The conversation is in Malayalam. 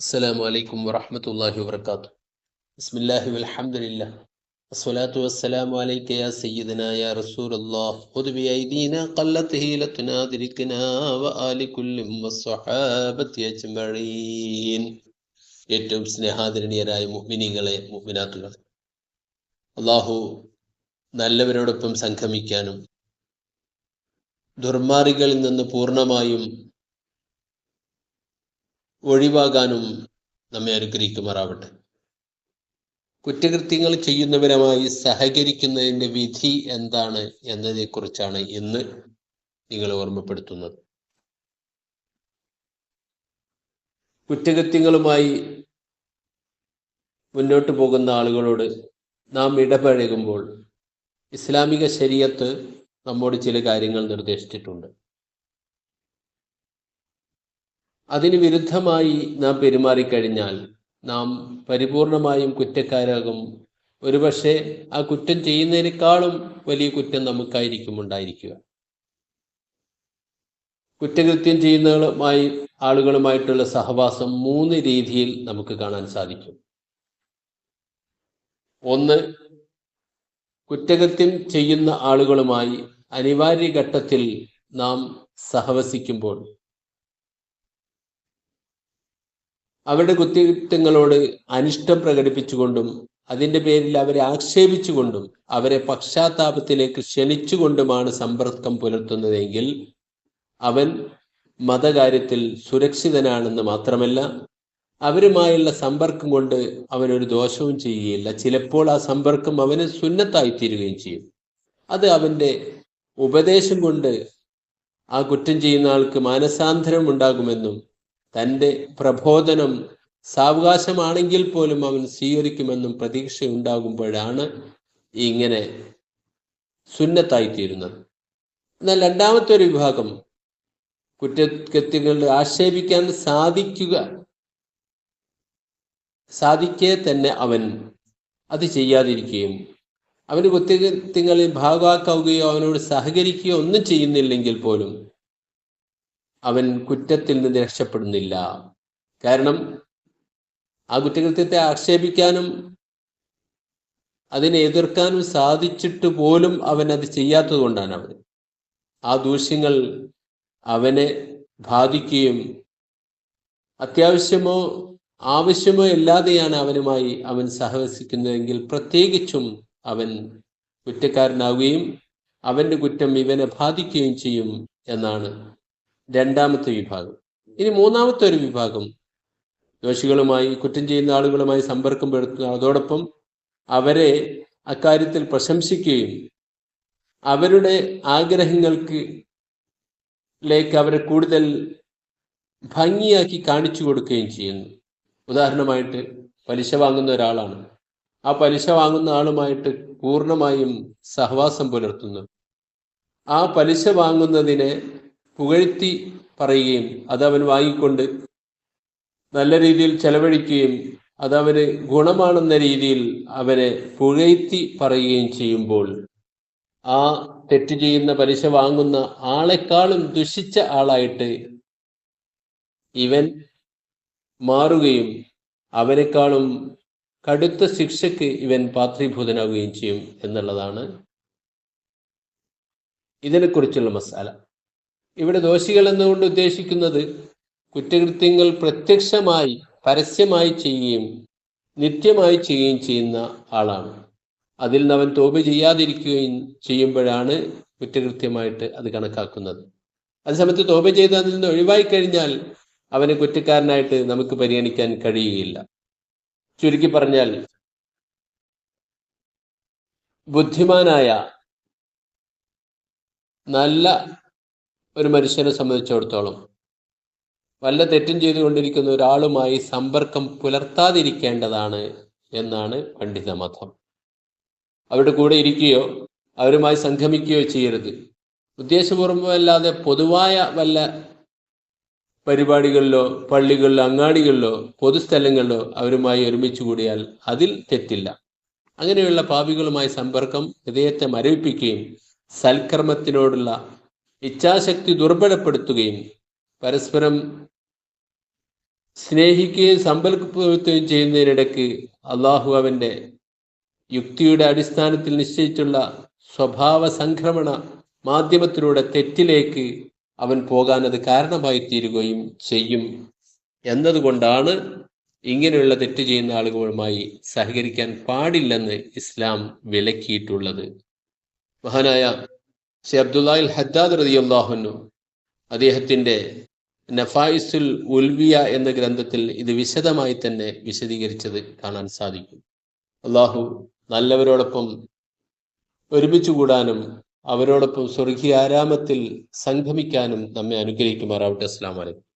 السلام عليكم ورحمة الله وبركاته بسم الله والحمد لله الصلاة والسلام عليك يا سيدنا يا رسول الله خذ بأيدينا قلت هيلتنا ذركنا وآل كل والصحابة أجمعين ഏറ്റവും സ്നേഹാദരണീയരായ മുഅ്മിനീങ്ങളെ മുഅ്മിനാത്തുകൾ അള്ളാഹു നല്ലവരോടൊപ്പം സംഗമിക്കാനും ദുർമാർഗികളിൽ നിന്ന് പൂർണ്ണമായും ഒഴിവാകാനും നമ്മെ അനുഗ്രഹിക്കുമാറാവട്ടെ. കുറ്റകൃത്യങ്ങൾ ചെയ്യുന്നവരുമായി സഹകരിക്കുന്നതിന്റെ വിധി എന്താണ് എന്നതിനെക്കുറിച്ചാണ് ഇന്ന് നിങ്ങൾ ഓർമ്മപ്പെടുത്തുന്നത്. കുറ്റകൃത്യങ്ങളുമായി മുന്നോട്ട് പോകുന്ന ആളുകളോട് നാം ഇടപഴകുമ്പോൾ ഇസ്ലാമിക ശരീരത്ത് നമ്മോട് ചില കാര്യങ്ങൾ നിർദ്ദേശിച്ചിട്ടുണ്ട്. അതിന് വിരുദ്ധമായി നാം പെരുമാറിക്കഴിഞ്ഞാൽ നാം പരിപൂർണമായും കുറ്റക്കാരാകും. ഒരുപക്ഷെ ആ കുറ്റം ചെയ്യുന്നതിനേക്കാളും വലിയ കുറ്റം നമുക്കായിരിക്കും ഉണ്ടായിരിക്കുക. കുറ്റകൃത്യം ചെയ്യുന്നതുമായി ആളുകളുമായിട്ടുള്ള സഹവാസം മൂന്ന് രീതിയിൽ നമുക്ക് കാണാൻ സാധിക്കും. ഒന്ന് കുറ്റകൃത്യം ചെയ്യുന്ന ആളുകളുമായി അനിവാര്യ ഘട്ടത്തിൽ നാം സഹവസിക്കുമ്പോൾ അവരുടെ കുറ്റകൃത്യങ്ങളോട് അനിഷ്ടം പ്രകടിപ്പിച്ചുകൊണ്ടും അതിന്റെ പേരിൽ അവരെ ആക്ഷേപിച്ചുകൊണ്ടും അവരെ പശ്ചാത്താപത്തിലേക്ക് ക്ഷണിച്ചുകൊണ്ടുമാണ് സമ്പർക്കം പുലർത്തുന്നതെങ്കിൽ അവൻ മതകാര്യത്തിൽ സുരക്ഷിതനാണെന്ന് മാത്രമല്ല അവരുമായുള്ള സമ്പർക്കം കൊണ്ട് അവനൊരു ദോഷവും ചെയ്യുകയില്ല. ചിലപ്പോൾ ആ സമ്പർക്കം അവന് സുന്നത്തായി തീരുകയും ചെയ്യും. അത് അവന്റെ ഉപദേശം കൊണ്ട് ആ കുറ്റം ചെയ്യുന്ന ആൾക്ക് മാനസാന്തരം ഉണ്ടാകുമെന്നും തന്റെ പ്രബോധനം സാവകാശമാണെങ്കിൽ പോലും അവൻ സ്വീകരിക്കുമെന്നും പ്രതീക്ഷ ഉണ്ടാകുമ്പോഴാണ് ഇങ്ങനെ സുന്നത്തായിത്തീരുന്നത്. എന്നാൽ രണ്ടാമത്തെ ഒരു വിഭാഗം കുറ്റകൃത്യങ്ങളിൽ ആക്ഷേപിക്കാൻ സാധിക്കുക സാധിക്കെ തന്നെ അവൻ അത് ചെയ്യാതിരിക്കുകയും അവന് കുറ്റകൃത്യങ്ങളിൽ ഭാഗമാക്കുകയോ അവനോട് സഹകരിക്കുകയോ ഒന്നും ചെയ്യുന്നില്ലെങ്കിൽ പോലും അവൻ കുറ്റത്തിൽ നിന്ന് രക്ഷപ്പെടുന്നില്ല. കാരണം ആ കുറ്റകൃത്യത്തെ ആക്ഷേപിക്കാനും അതിനെ എതിർക്കാനും സാധിച്ചിട്ട് പോലും അവൻ അത് ചെയ്യാത്തത് കൊണ്ടാണ് അവൻ. ആ ദൂഷ്യങ്ങൾ അവനെ ബാധിക്കുകയും അത്യാവശ്യമോ ആവശ്യമോ ഇല്ലാതെയാണ് അവനുമായി അവൻ സഹവസിക്കുന്നതെങ്കിൽ പ്രത്യേകിച്ചും അവൻ കുറ്റക്കാരനാവുകയും അവന്റെ കുറ്റം ഇവനെ ബാധിക്കുകയും ചെയ്യും എന്നാണ് രണ്ടാമത്തെ വിഭാഗം. ഇനി മൂന്നാമത്തെ ഒരു വിഭാഗം ദോഷികളുമായി കുറ്റം ചെയ്യുന്ന ആളുകളുമായി സമ്പർക്കം പെടുത്തുക അതോടൊപ്പം അവരെ അക്കാര്യത്തിൽ പ്രശംസിക്കുകയും അവരുടെ ആഗ്രഹങ്ങൾക്ക് ലേക്ക് അവരെ കൂടുതൽ ഭംഗിയാക്കി കാണിച്ചു കൊടുക്കുകയും ചെയ്യുന്നു. ഉദാഹരണമായിട്ട് പലിശ വാങ്ങുന്ന ഒരാളാണ്. ആ പലിശ വാങ്ങുന്ന ആളുമായിട്ട് പൂർണമായും സഹവാസം പുലർത്തുന്നു. ആ പലിശ വാങ്ങുന്നതിനെ പുകഴ്ത്തി പറയുകയും അത് അവൻ വാങ്ങിക്കൊണ്ട് നല്ല രീതിയിൽ ചെലവഴിക്കുകയും അത് അവന് ഗുണമാണെന്ന രീതിയിൽ അവനെ പുകഴ്ത്തി പറയുകയും ചെയ്യുമ്പോൾ ആ തെറ്റ് ചെയ്യുന്ന പലിശ വാങ്ങുന്ന ആളെക്കാളും ദുഷിച്ച ആളായിട്ട് ഇവൻ മാറുകയും അവനേക്കാളും കടുത്ത ശിക്ഷയ്ക്ക് ഇവൻ പാത്രീഭൂതനാവുകയും ചെയ്യും എന്നുള്ളതാണ് ഇതിനെക്കുറിച്ചുള്ള മസാല. ഇവിടെ ദോഷികൾ എന്നുകൊണ്ട് ഉദ്ദേശിക്കുന്നത് കുറ്റകൃത്യങ്ങൾ പ്രത്യക്ഷമായി പരസ്യമായി ചെയ്യുകയും നിത്യമായി ചെയ്യുകയും ചെയ്യുന്ന ആളാണ്. അതിൽ നിന്ന് അവൻ തോപ് ചെയ്യാതിരിക്കുകയും ചെയ്യുമ്പോഴാണ് കുറ്റകൃത്യമായിട്ട് അത് കണക്കാക്കുന്നത്. അതേസമയത്ത് തോപ ചെയ്ത് അതിൽ നിന്ന് ഒഴിവായി കഴിഞ്ഞാൽ അവനെ കുറ്റക്കാരനായിട്ട് നമുക്ക് പരിഗണിക്കാൻ കഴിയുകയില്ല. ചുരുക്കി പറഞ്ഞാൽ ബുദ്ധിമാനായ നല്ല ഒരു മനുഷ്യനെ സംബന്ധിച്ചിടത്തോളം വല്ല തെറ്റും ചെയ്തുകൊണ്ടിരിക്കുന്ന ഒരാളുമായി സമ്പർക്കം പുലർത്താതിരിക്കേണ്ടതാണ് എന്നാണ് പണ്ഡിത മതം അവരുടെ കൂടെ ഇരിക്കുകയോ അവരുമായി സംഗമിക്കുകയോ ചെയ്യരുത്. ഉദ്ദേശപൂർവമല്ലാതെ പൊതുവായ വല്ല പരിപാടികളിലോ പള്ളികളിലോ അങ്ങാടികളിലോ പൊതുസ്ഥലങ്ങളിലോ അവരുമായി ഒരുമിച്ച് കൂടിയാൽ അതിൽ തെറ്റില്ല. അങ്ങനെയുള്ള പാപികളുമായി സമ്പർക്കം ഹൃദയത്തെ മരവിപ്പിക്കുകയും സൽക്കർമ്മത്തിനോടുള്ള ഇച്ഛാശക്തി ദുർബലപ്പെടുത്തുകയും പരസ്പരം സ്നേഹിക്കുകയും സമ്പൽപ്പെടുത്തുകയും ചെയ്യുന്നതിനിടയ്ക്ക് അള്ളാഹു അവന്റെ യുക്തിയുടെ അടിസ്ഥാനത്തിൽ നിശ്ചയിച്ചുള്ള സ്വഭാവ സംക്രമണ മാധ്യമത്തിലൂടെ തെറ്റിലേക്ക് അവൻ പോകാൻ അത് കാരണമായി തീരുകയും ചെയ്യും എന്നതുകൊണ്ടാണ് ഇങ്ങനെയുള്ള തെറ്റ് ചെയ്യുന്ന ആളുകളുമായി സഹകരിക്കാൻ പാടില്ലെന്ന് ഇസ്ലാം വിലക്കിയിട്ടുള്ളത്. മഹാനായ ഷെ അബ്ദുല്ലാഹിൽ ഹദ്ദാദ് റതിയുല്ലാഹുനു അദ്ദേഹത്തിന്റെ നഫായിസുൽ ഉൽവിയ എന്ന ഗ്രന്ഥത്തിൽ ഇത് വിശദമായി തന്നെ വിശദീകരിച്ചത് കാണാൻ സാധിക്കും. അള്ളാഹു നല്ലവരോടൊപ്പം ഒരുമിച്ച് കൂടാനും അവരോടൊപ്പം സ്വർഗീയ ആരാമത്തിൽ സംഗമിക്കാനും നമ്മെ അനുഗ്രഹിക്കുമാറാവട്ടെ. അസ്ലാം വലൈക്കും